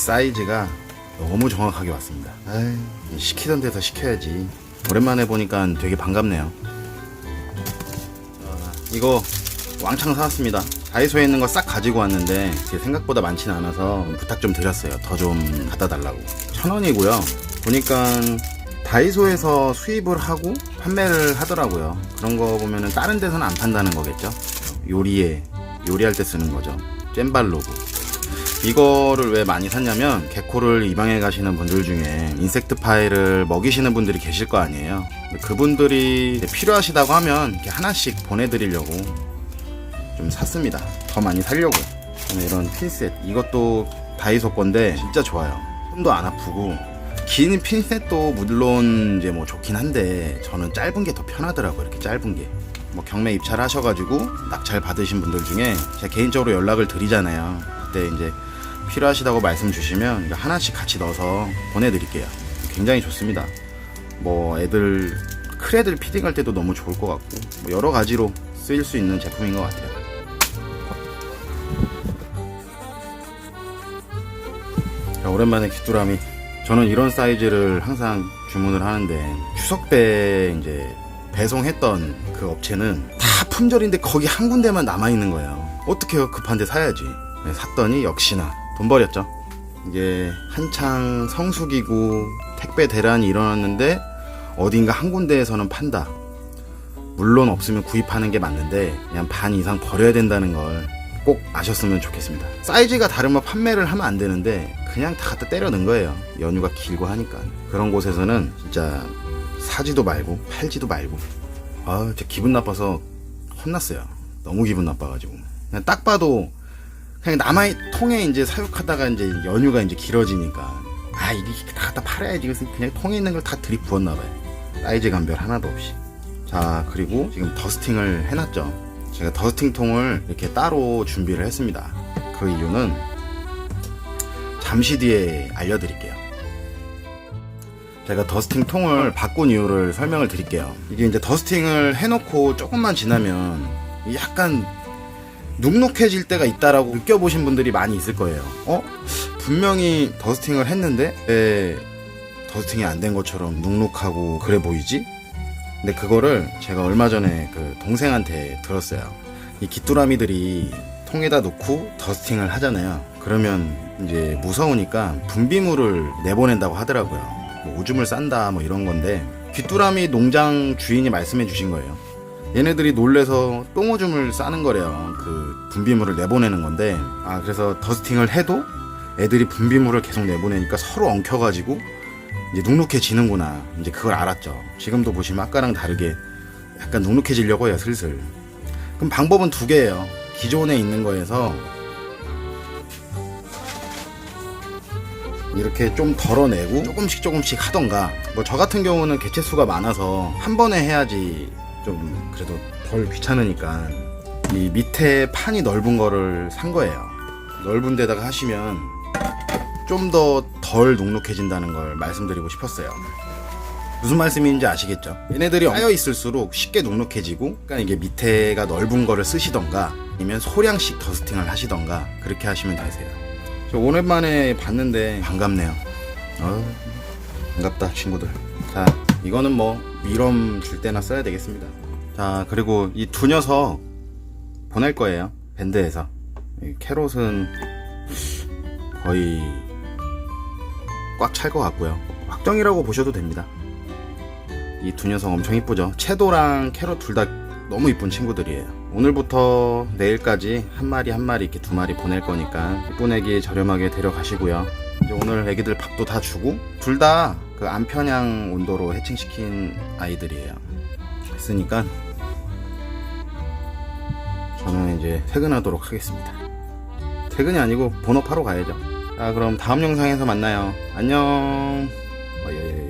사이즈가 너무 정확하게 왔습니다. 아이, 시키던 데서 시켜야지. 오랜만에 보니까 되게 반갑네요. 아, 이거 왕창 사왔습니다. 다이소에 있는 거 싹 가지고 왔는데 생각보다 많지는 않아서 부탁 좀 드렸어요. 더 좀 갖다 달라고. 천 원이고요. 보니까 다이소에서 수입을 하고 판매를 하더라고요. 그런 거 보면은 다른 데서는 안 판다는 거겠죠. 요리에 요리할 때 쓰는 거죠. 잼발 로고. 이거를 왜 많이 샀냐면 개코를 입양해 가시는 분들 중에 인섹트 파일을 먹이시는 분들이 계실 거 아니에요. 그분들이 필요하시다고 하면 이렇게 하나씩 보내드리려고 좀 샀습니다. 더 많이 살려고. 이런 핀셋 이것도 다이소 건데 진짜 좋아요. 손도 안 아프고 긴 핀셋도 물론 이제 뭐 좋긴 한데 저는 짧은 게 더 편하더라고요. 이렇게 짧은 게. 뭐 경매 입찰하셔가지고 낙찰 받으신 분들 중에 제가 개인적으로 연락을 드리잖아요. 그때 이제 필요하시다고 말씀 주시면 하나씩 같이 넣어서 보내드릴게요. 굉장히 좋습니다. 뭐 애들 크레들 피딩할 때도 너무 좋을 것 같고 뭐 여러 가지로 쓰일 수 있는 제품인 것 같아요. 자, 오랜만에 귀뚜라미. 저는 이런 사이즈를 항상 주문을 하는데 추석 때 이제 배송했던 그 업체는 다 품절인데 거기 한 군데만 남아 있는 거예요. 어떻게요? 급한데 사야지. 네, 샀더니 역시나 돈 버렸죠. 이게 한창 성수기고 택배 대란이 일어났는데 어딘가 한 군데에서는 판다. 물론 없으면 구입하는 게 맞는데 그냥 반 이상 버려야 된다는 걸 꼭 아셨으면 좋겠습니다. 사이즈가 다르면 판매를 하면 안 되는데 그냥 다 갖다 때려 넣은 거예요. 연휴가 길고 하니까 그런 곳에서는 진짜 사지도 말고 팔지도 말고 아, 진짜 기분 나빠서 혼났어요. 너무 기분 나빠가지고 그냥 딱 봐도 그냥 남의 통에 이제 사육하다가 이제 연휴가 이제 길어지니까 아 이게 다 갖다 팔아야지 그래서 그냥 통에 있는 걸 다 들이부었나 봐요. 사이즈 감별 하나도 없이. 자 그리고 지금 더스팅을 해놨죠. 제가 더스팅 통을 이렇게 따로 준비를 했습니다. 그 이유는 잠시 뒤에 알려드릴게요. 제가 더스팅 통을 바꾼 이유를 설명을 드릴게요. 이게 이제 더스팅을 해놓고 조금만 지나면 약간 눅눅해질 때가 있다라고 느껴보신 분들이 많이 있을 거예요. 어? 분명히 더스팅을 했는데 왜 더스팅이 안 된 것처럼 눅눅하고 그래 보이지? 근데 그거를 제가 얼마 전에 그 동생한테 들었어요. 이 귀뚜라미들이 통에다 놓고 더스팅을 하잖아요. 그러면 이제 무서우니까 분비물을 내보낸다고 하더라고요. 뭐 오줌을 싼다 뭐 이런 건데 귀뚜라미 농장 주인이 말씀해 주신 거예요. 얘네들이 놀래서 똥오줌을 싸는 거래요. 그 분비물을 내보내는 건데 아 그래서 더스팅을 해도 애들이 분비물을 계속 내보내니까 서로 엉켜가지고 이제 눅눅해지는구나. 이제 그걸 알았죠. 지금도 보시면 아까랑 다르게 약간 눅눅해지려고 해요, 슬슬. 그럼 방법은 두 개예요. 기존에 있는 거에서 이렇게 좀 덜어내고 조금씩 조금씩 하던가 뭐 저 같은 경우는 개체수가 많아서 한 번에 해야지 좀 그래도 덜 귀찮으니까 이 밑에 판이 넓은 거를 산 거예요. 넓은 데다가 하시면 좀 더 덜 눅눅해진다는 걸 말씀드리고 싶었어요. 무슨 말씀인지 아시겠죠? 얘네들이 쌓여 있을수록 쉽게 눅눅해지고, 그러니까 이게 밑에가 넓은 거를 쓰시던가, 아니면 소량씩 더스팅을 하시던가 그렇게 하시면 되세요. 저 오랜만에 봤는데 반갑네요. 어, 반갑다 친구들. 자, 이거는 뭐 미럼 줄 때나 써야 되겠습니다. 자, 그리고 이 두 녀석 보낼 거예요. 밴드에서. 이 캐롯은 거의 꽉 찰 것 같고요. 확정이라고 보셔도 됩니다. 이 두 녀석 엄청 이쁘죠? 채도랑 캐럿 둘다 너무 이쁜 친구들이에요. 오늘부터 내일까지 한 마리 한 마리 이렇게 두 마리 보낼 거니까 이쁜 애기 저렴하게 데려가시고요. 이제 오늘 애기들 밥도 다 주고 둘 다 그 안편양 온도로 해칭시킨 아이들이에요. 했으니까 저는 이제 퇴근하도록 하겠습니다. 퇴근이 아니고 본업하러 가야죠. 자, 그럼 다음 영상에서 만나요. 안녕. 어, 예, 예.